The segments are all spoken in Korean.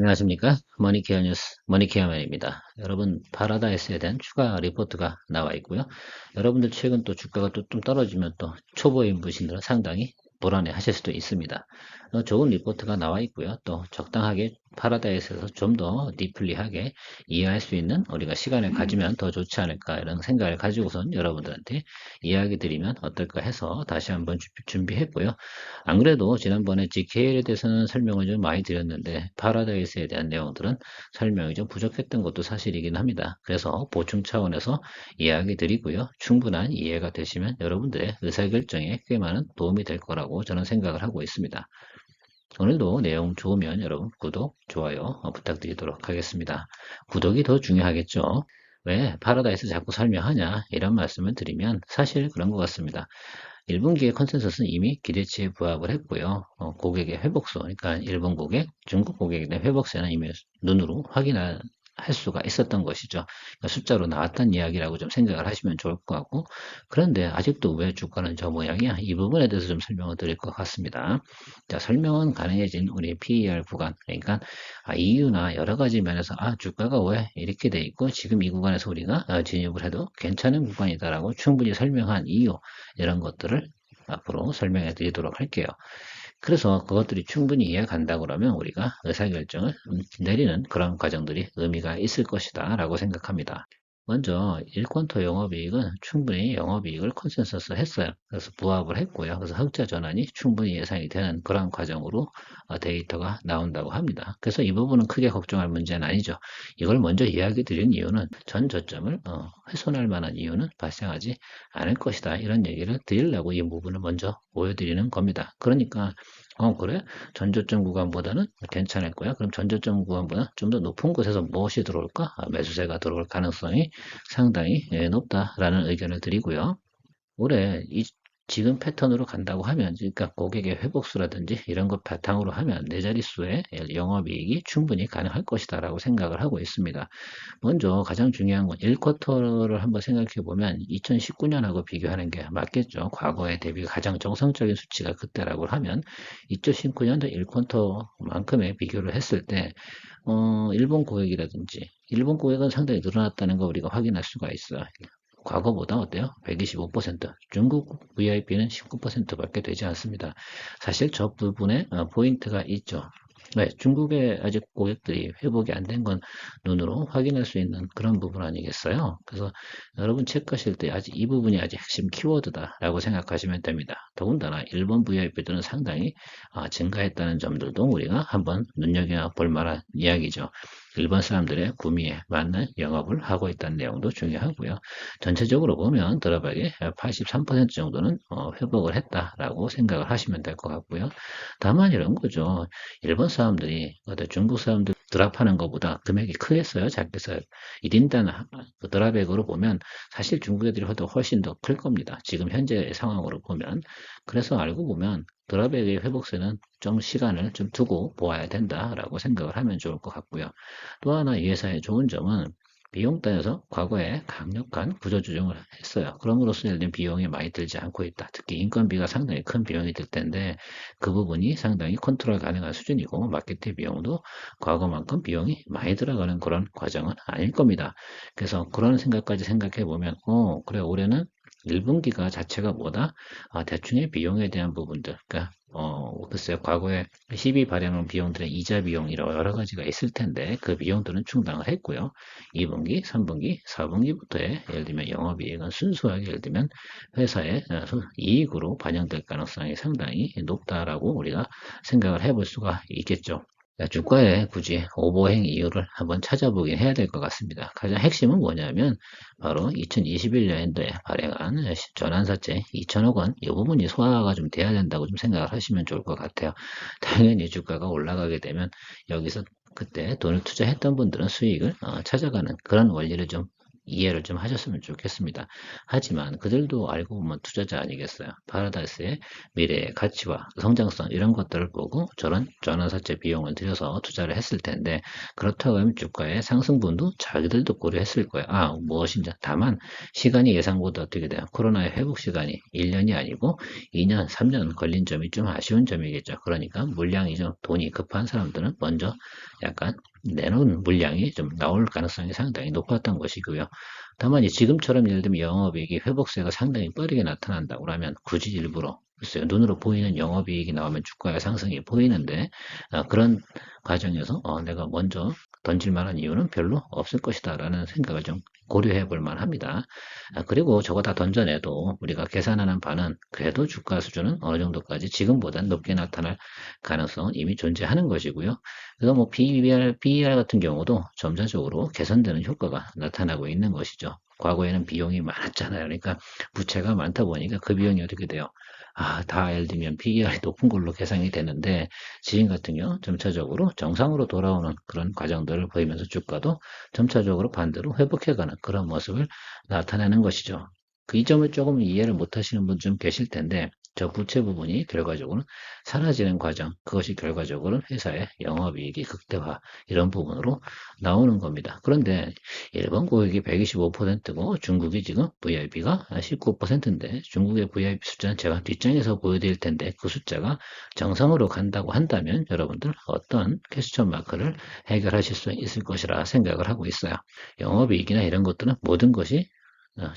안녕하십니까? 머니케어 뉴스 머니케어맨입니다. 여러분 파라다이스에 대한 추가 리포트가 나와 있고요. 여러분들 최근 또 주가가 또 좀 떨어지면 또 초보 인부신들은 상당히 불안해 하실 수도 있습니다 어, 좋은 리포트가 나와 있고요 또 적당하게 파라다이스에서 좀 더 디플리하게 이해할 수 있는 우리가 시간을 가지면 더 좋지 않을까 이런 생각을 가지고선 여러분들한테 이야기 드리면 어떨까 해서 다시 한번 준비했고요. 안 그래도 지난번에 GKL에 대해서는 설명을 좀 많이 드렸는데 파라다이스에 대한 내용들은 설명이 좀 부족했던 것도 사실이긴 합니다. 그래서 보충 차원에서 이야기 드리고요. 충분한 이해가 되시면 여러분들의 의사결정에 꽤 많은 도움이 될 거라고 저는 생각을 하고 있습니다. 오늘도 내용 좋으면 여러분 구독, 좋아요 부탁드리도록 하겠습니다. 구독이 더 중요하겠죠. 왜 파라다이스 자꾸 설명하냐 이런 말씀을 드리면 사실 그런 것 같습니다. 1분기의 컨센서스는 이미 기대치에 부합을 했고요. 어, 고객의 회복수, 그러니까 일본 고객, 중국 대한 회복세는 이미 눈으로 확인할 할 수가 있었던 것이죠. 그러니까 숫자로 나왔던 이야기라고 좀 생각을 하시면 좋을 것 같고 그런데 아직도 왜 주가는 저 모양이야? 이 부분에 대해서 좀 설명을 드릴 것 같습니다. 자, 설명은 가능해진 우리 PER 구간 그러니까 아, 이유나 여러 가지 면에서 아 주가가 왜 이렇게 돼 있고 지금 이 구간에서 우리가 아, 진입을 해도 괜찮은 구간이다라고 충분히 설명한 이유 이런 것들을 앞으로 설명해 드리도록 할게요. 그래서 그것들이 충분히 이해간다 그러면 우리가 의사결정을 내리는 그런 과정들이 의미가 있을 것이다 라고 생각합니다. 먼저 일권토 영업이익은 충분히 영업이익을 컨센서스 했어요. 그래서 부합을 했고요. 그래서 흑자 전환이 충분히 예상이 되는 그런 과정으로 어, 데이터가 나온다고 합니다. 그래서 이 부분은 크게 걱정할 문제는 아니죠. 이걸 먼저 이야기 드린 이유는 전 저점을 어, 훼손할 만한 이유는 발생하지 않을 것이다. 이런 얘기를 드리려고 이 부분을 먼저 보여드리는 겁니다. 그러니까 어 그래? 전저점 구간보다는 괜찮을 거야. 그럼 전저점 구간보다 좀 더 높은 곳에서 무엇이 들어올까? 아, 매수세가 들어올 가능성이 상당히 예, 높다라는 의견을 드리고요. 올해 이 지금 패턴으로 간다고 하면 그러니까 고객의 회복수라든지 이런 것 바탕으로 하면 네 자릿수의 영업이익이 충분히 가능할 것이다 라고 생각을 하고 있습니다. 먼저 가장 중요한 건 1쿼터를 한번 생각해 보면 2019년하고 비교하는 게 맞겠죠. 과거에 대비 가장 정상적인 수치가 그때라고 하면 2019년도 1쿼터만큼의 비교를 했을 때 어, 일본 고객이라든지 일본 고객은 상당히 늘어났다는 거 우리가 확인할 수가 있어요. 과거보다 어때요? 125% 중국 VIP는 19% 밖에 되지 않습니다. 사실 저 부분에 어, 포인트가 있죠. 네, 중국의 아직 고객들이 회복이 안 된 건 눈으로 확인할 수 있는 그런 부분 아니겠어요? 그래서 여러분 체크하실 때 아직 이 부분이 아직 핵심 키워드다라고 생각하시면 됩니다. 더군다나 일본 VIP들은 상당히 아, 증가했다는 점들도 우리가 한번 눈여겨볼 만한 이야기죠. 일본 사람들의 구미에 맞는 영업을 하고 있다는 내용도 중요하고요. 전체적으로 보면 드라박이 83% 정도는 어, 회복을 했다라고 생각을 하시면 될 것 같고요. 다만 이런 거죠. 일본 사람들이 중국 사람들 드랍하는 것보다 금액이 크겠어요? 작겠어요? 1인당 그 드랍액으로 보면 사실 중국 애들이 훨씬 더 클 겁니다. 지금 현재 상황으로 보면. 그래서 알고 보면 드랍액의 회복세는 좀 시간을 좀 두고 보아야 된다라고 생각을 하면 좋을 것 같고요. 또 하나 이 회사의 좋은 점은 비용 단에서 과거에 강력한 구조조정을 했어요. 그럼으로써 들면 비용이 많이 들지 않고 있다. 특히 인건비가 상당히 큰 비용이 들 텐데 그 부분이 상당히 컨트롤 가능한 수준이고 마케팅 비용도 과거만큼 비용이 많이 들어가는 그런 과정은 아닐 겁니다. 그래서 그런 생각까지 생각해 보면 어 그래 올해는 1분기가 자체가 뭐다? 아, 대충의 비용에 대한 부분들. 그러니까 어, 글쎄요, 과거에 시비 발행한 비용들의 이자 비용 이런 여러 가지가 있을 텐데 그 비용들은 충당을 했고요. 2분기, 3분기, 4분기부터의 예를 들면 영업이익은 순수하게 예를 들면 회사의 어, 이익으로 반영될 가능성이 상당히 높다라고 우리가 생각을 해볼 수가 있겠죠. 주가에 굳이 오버행 이유를 한번 찾아보긴 해야 될 것 같습니다. 가장 핵심은 뭐냐면 바로 2021년도에 발행한 전환사채 2천억 원 이 부분이 소화가 좀 돼야 된다고 좀 생각을 하시면 좋을 것 같아요. 당연히 주가가 올라가게 되면 여기서 그때 돈을 투자했던 분들은 수익을 어, 찾아가는 그런 원리를 좀 이해를 좀 하셨으면 좋겠습니다. 하지만 그들도 알고 보면 투자자 아니겠어요. 파라다이스의 미래의 가치와 성장성 이런 것들을 보고 저런 전환사채 비용을 들여서 투자를 했을 텐데 그렇다고 하면 주가의 상승분도 자기들도 고려했을 거예요. 아 무엇인지 다만 시간이 예상보다 어떻게 돼요? 코로나의 회복 시간이 1년이 아니고 2년, 3년 걸린 점이 좀 아쉬운 점이겠죠. 그러니까 물량이 좀 돈이 급한 사람들은 먼저 약간 내놓은 물량이 좀 나올 가능성이 상당히 높았던 것이고요. 다만 지금처럼 예를 들면 영업이익이 회복세가 상당히 빠르게 나타난다고 하면 굳이 일부러 글쎄요, 눈으로 보이는 영업이익이 나오면 주가의 상승이 보이는데 어, 그런 과정에서 어, 내가 먼저 던질 만한 이유는 별로 없을 것이다 라는 생각을 좀 고려해 볼 만합니다. 아, 그리고 저거 다 던져내도 우리가 계산하는 바는 그래도 주가 수준은 어느 정도까지 지금보다 높게 나타날 가능성은 이미 존재하는 것이고요. 그래서 뭐 BER, BER 같은 경우도 점차적으로 개선되는 효과가 나타나고 있는 것이죠. 과거에는 비용이 많았잖아요. 그러니까 부채가 많다 보니까 그 비용이 어떻게 돼요? 아, 다 예를 들면 PER이 높은 걸로 계산이 되는데 지금 같은 경우 점차적으로 정상으로 돌아오는 그런 과정들을 보이면서 주가도 점차적으로 반대로 회복해가는 그런 모습을 나타내는 것이죠. 그 이 점을 조금 이해를 못 하시는 분 좀 계실 텐데 저 부채 부분이 결과적으로 사라지는 과정, 그것이 결과적으로 회사의 영업이익이 극대화 이런 부분으로 나오는 겁니다. 그런데 일본 고객이 125%고 중국이 지금 VIP가 19%인데 중국의 VIP 숫자는 제가 뒷장에서 보여드릴 텐데 그 숫자가 정상으로 간다고 한다면 여러분들 어떤 퀘스천 마크를 해결하실 수 있을 것이라 생각을 하고 있어요. 영업이익이나 이런 것들은 모든 것이 어,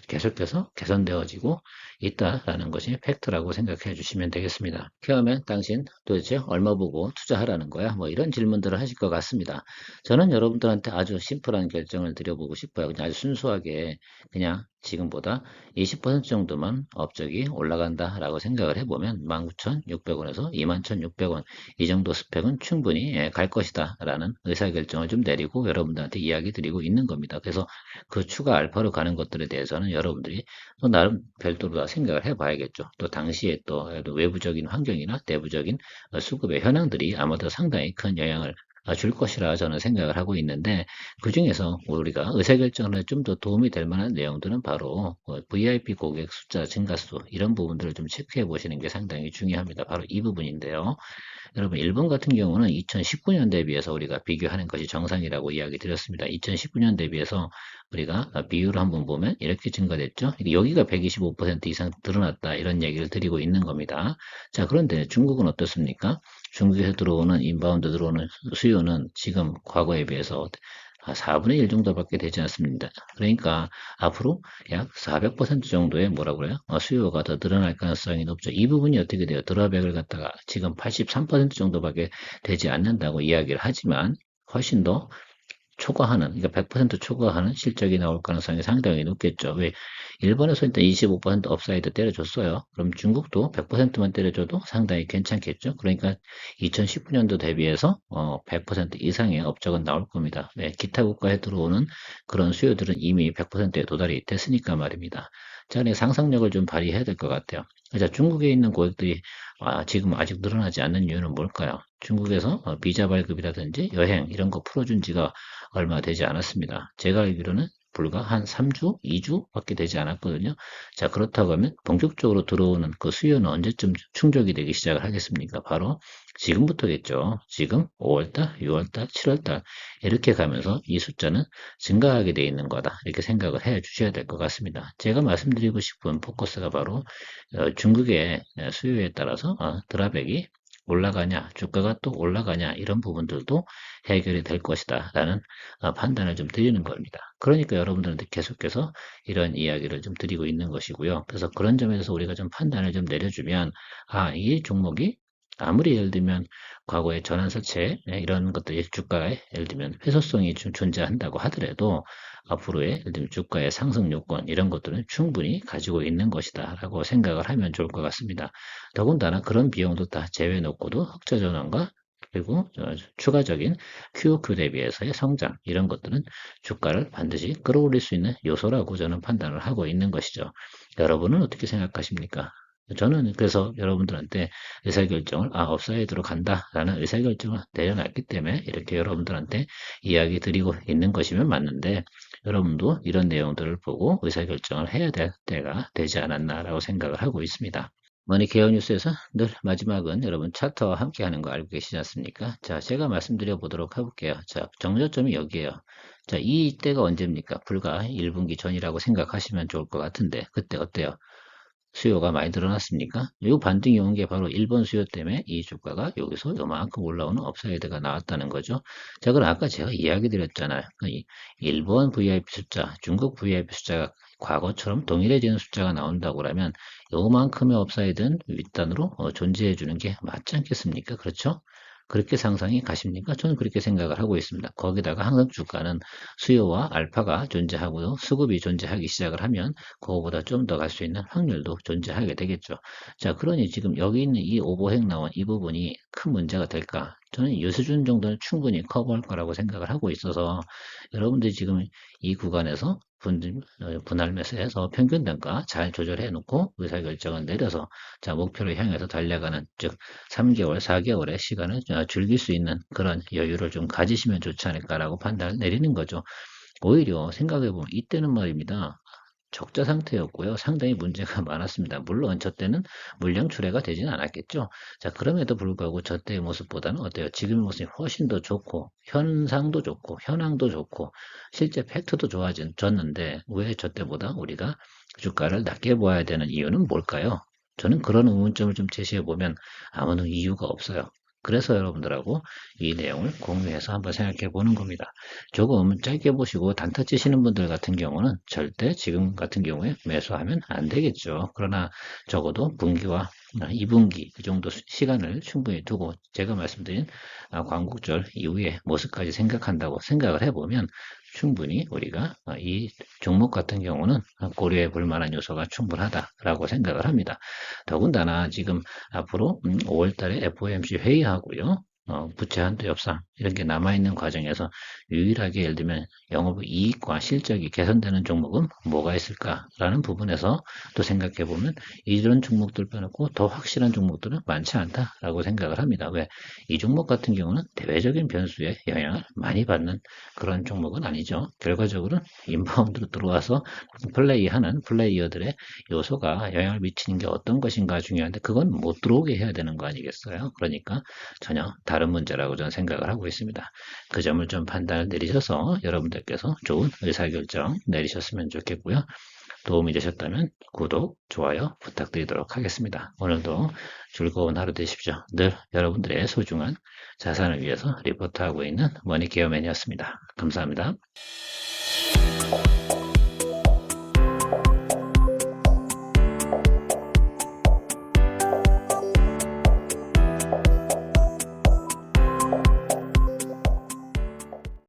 계속해서 개선되어지고 있다라는 것이 팩트라고 생각해 주시면 되겠습니다. 그러면 당신 도대체 얼마 보고 투자하라는 거야? 뭐 이런 질문들을 하실 것 같습니다. 저는 여러분들한테 아주 심플한 결정을 드려보고 싶어요. 그냥 아주 순수하게 그냥 지금보다 20% 정도만 업적이 올라간다라고 생각을 해보면 19,600원에서 21,600원 이 정도 스펙은 충분히 예, 갈 것이다 라는 의사결정을 좀 내리고 여러분들한테 이야기 드리고 있는 겁니다. 그래서 그 추가 알파로 가는 것들에 대해서는 여러분들이 또 나름 별도로 다 생각을 해봐야겠죠. 또 당시에 또 외부적인 환경이나 내부적인 수급의 현황들이 아마도 상당히 큰 영향을 줄 것이라 저는 생각을 하고 있는데 그 중에서 우리가 의사결정에 좀 더 도움이 될 만한 내용들은 바로 VIP 고객 숫자 증가수 이런 부분들을 좀 체크해 보시는 게 상당히 중요합니다. 바로 이 부분인데요. 여러분 일본 같은 경우는 2019년 대비해서 우리가 비교하는 것이 정상이라고 이야기 드렸습니다. 2019년 대비해서 우리가 비율을 한번 보면 이렇게 증가됐죠. 여기가 125% 이상 드러났다 이런 얘기를 드리고 있는 겁니다. 자 그런데 중국은 어떻습니까? 중국에서 들어오는 인바운드 들어오는 수요는 지금 과거에 비해서 4분의 1 정도밖에 되지 않습니다. 그러니까 앞으로 약 400% 정도의 뭐라 그래요? 어, 수요가 더 늘어날 가능성이 높죠. 이 부분이 어떻게 돼요? 드라백을 갖다가 지금 83% 정도밖에 되지 않는다고 이야기를 하지만 훨씬 더 초과하는, 그러니까 100% 초과하는 실적이 나올 가능성이 상당히 높겠죠. 왜? 일본에서 일단 25% 업사이드 때려줬어요. 그럼 중국도 100%만 때려줘도 상당히 괜찮겠죠. 그러니까 2019년도 대비해서 어, 100% 이상의 업적은 나올 겁니다. 네, 기타 국가에 들어오는 그런 수요들은 이미 100%에 도달이 됐으니까 말입니다. 자, 네, 상상력을 좀 발휘해야 될 것 같아요. 자, 중국에 있는 고객들이 아, 지금 아직 늘어나지 않는 이유는 뭘까요? 중국에서 어, 비자 발급이라든지 여행 이런 거 풀어준 지가 얼마 되지 않았습니다. 제가 알기로는 불과 한 3주, 2주밖에 되지 않았거든요. 자, 그렇다고 하면 본격적으로 들어오는 그 수요는 언제쯤 충족이 되기 시작을 하겠습니까? 바로 지금부터겠죠. 지금 5월달, 6월달, 7월달 이렇게 가면서 이 숫자는 증가하게 되어 있는 거다. 이렇게 생각을 해 주셔야 될 것 같습니다. 제가 말씀드리고 싶은 포커스가 바로 어, 중국의 수요에 따라서 어, 드라백이 올라가냐, 주가가 또 올라가냐, 이런 부분들도 해결이 될 것이다. 라는 어, 판단을 좀 드리는 겁니다. 그러니까 여러분들한테 계속해서 이런 이야기를 좀 드리고 있는 것이고요. 그래서 그런 점에서 우리가 좀 판단을 좀 내려주면, 아, 이 종목이 아무리 예를 들면 과거에 전환사채 네, 이런 것들이 주가에 예를 들면 회소성이 좀 존재한다고 하더라도 앞으로의 예를 들면 주가의 상승 요건 이런 것들은 충분히 가지고 있는 것이다 라고 생각을 하면 좋을 것 같습니다. 더군다나 그런 비용도 다 제외해 놓고도 흑자 전환과 그리고 추가적인 QOQ 대비해서의 성장 이런 것들은 주가를 반드시 끌어올릴 수 있는 요소라고 저는 판단을 하고 있는 것이죠. 여러분은 어떻게 생각하십니까? 저는 그래서 여러분들한테 의사결정을 아 업사이드로 간다라는 의사결정을 내려놨기 때문에 이렇게 여러분들한테 이야기 드리고 있는 것이면 맞는데 여러분도 이런 내용들을 보고 의사결정을 해야 될 때가 되지 않았나라고 생각을 하고 있습니다. 머니 케어 뉴스에서 늘 마지막은 여러분 차트와 함께 하는 거 알고 계시지 않습니까? 자, 제가 말씀드려 보도록 해볼게요. 자, 정저점이 여기에요. 자, 이때가 언제입니까? 불과 1분기 전이라고 생각하시면 좋을 것 같은데, 그때 어때요? 수요가 많이 늘어났습니까? 이 반등이 온 게 바로 일본 수요 때문에 이 주가가 여기서 요만큼 올라오는 업사이드가 나왔다는 거죠. 자, 그럼 아까 제가 이야기 드렸잖아요. 그이 일본 VIP 숫자, 중국 VIP 숫자가 과거처럼 동일해지는 숫자가 나온다고 그러면 요만큼의 업사이드는 윗단으로 어, 존재해 주는 게 맞지 않겠습니까? 그렇죠? 그렇게 상상이 가십니까? 저는 그렇게 생각을 하고 있습니다. 거기다가 항상 주가는 수요와 알파가 존재하고요. 수급이 존재하기 시작을 하면 그거보다 좀 더 갈 수 있는 확률도 존재하게 되겠죠. 자, 그러니 지금 여기 있는 이 오버행 나온 이 부분이 큰 문제가 될까? 저는 이 수준 정도는 충분히 커버할 거라고 생각을 하고 있어서 여러분들이 지금 이 구간에서 분, 어, 분할 매수해서 평균 단가 잘 조절해 놓고 의사결정을 내려서 자 목표를 향해서 달려가는 즉 3개월, 4개월의 시간을 어, 즐길 수 있는 그런 여유를 좀 가지시면 좋지 않을까라고 판단을 내리는 거죠. 오히려 생각해보면 이때는 말입니다. 적자 상태였고요. 상당히 문제가 많았습니다. 물론 저 때는 물량 출회가 되지는 않았겠죠. 자, 그럼에도 불구하고 저 때의 모습보다는 어때요? 지금의 모습이 훨씬 더 좋고, 현상도 좋고, 현황도 좋고, 실제 팩트도 좋아졌는데, 왜 저 때보다 우리가 주가를 낮게 보아야 되는 이유는 뭘까요? 저는 그런 의문점을 좀 제시해 보면 아무런 이유가 없어요. 그래서 여러분들하고 이 내용을 공유해서 한번 생각해 보는 겁니다. 조금 짧게 보시고 단타 치시는 분들 같은 경우는 절대 지금 같은 경우에 매수하면 안 되겠죠. 그러나 적어도 분기와 2분기 그 정도 시간을 충분히 두고 제가 말씀드린 아, 광국절 이후에 모습까지 생각한다고 생각을 해보면 충분히 우리가 아, 이 종목 같은 경우는 고려해 볼 만한 요소가 충분하다라고 생각을 합니다. 더군다나 지금 앞으로 5월 음, 달에 FOMC 회의하고요. 어, 부채 한도 협상 이런 게 남아있는 과정에서 유일하게 예를 들면 영업 이익과 실적이 개선되는 종목은 뭐가 있을까라는 부분에서 또 생각해 보면 이런 종목들 빼놓고 더 확실한 종목들은 많지 않다라고 생각을 합니다. 왜? 이 종목 같은 경우는 대외적인 변수에 영향을 많이 받는 그런 종목은 아니죠. 결과적으로 인바운드로 들어와서 플레이하는 플레이어들의 요소가 영향을 미치는 게 어떤 것인가 중요한데 그건 못 들어오게 해야 되는 거 아니겠어요? 그러니까 전혀 다른 문제라고 저는 생각을 하고 있습니다. 그 점을 좀 판단을 내리셔서 여러분들께서 좋은 의사결정 내리셨으면 좋겠고요. 도움이 되셨다면 구독, 좋아요 부탁드리도록 하겠습니다. 오늘도 즐거운 하루 되십시오. 늘 여러분들의 소중한 자산을 위해서 리포트하고 있는 머니케어맨이었습니다. 감사합니다.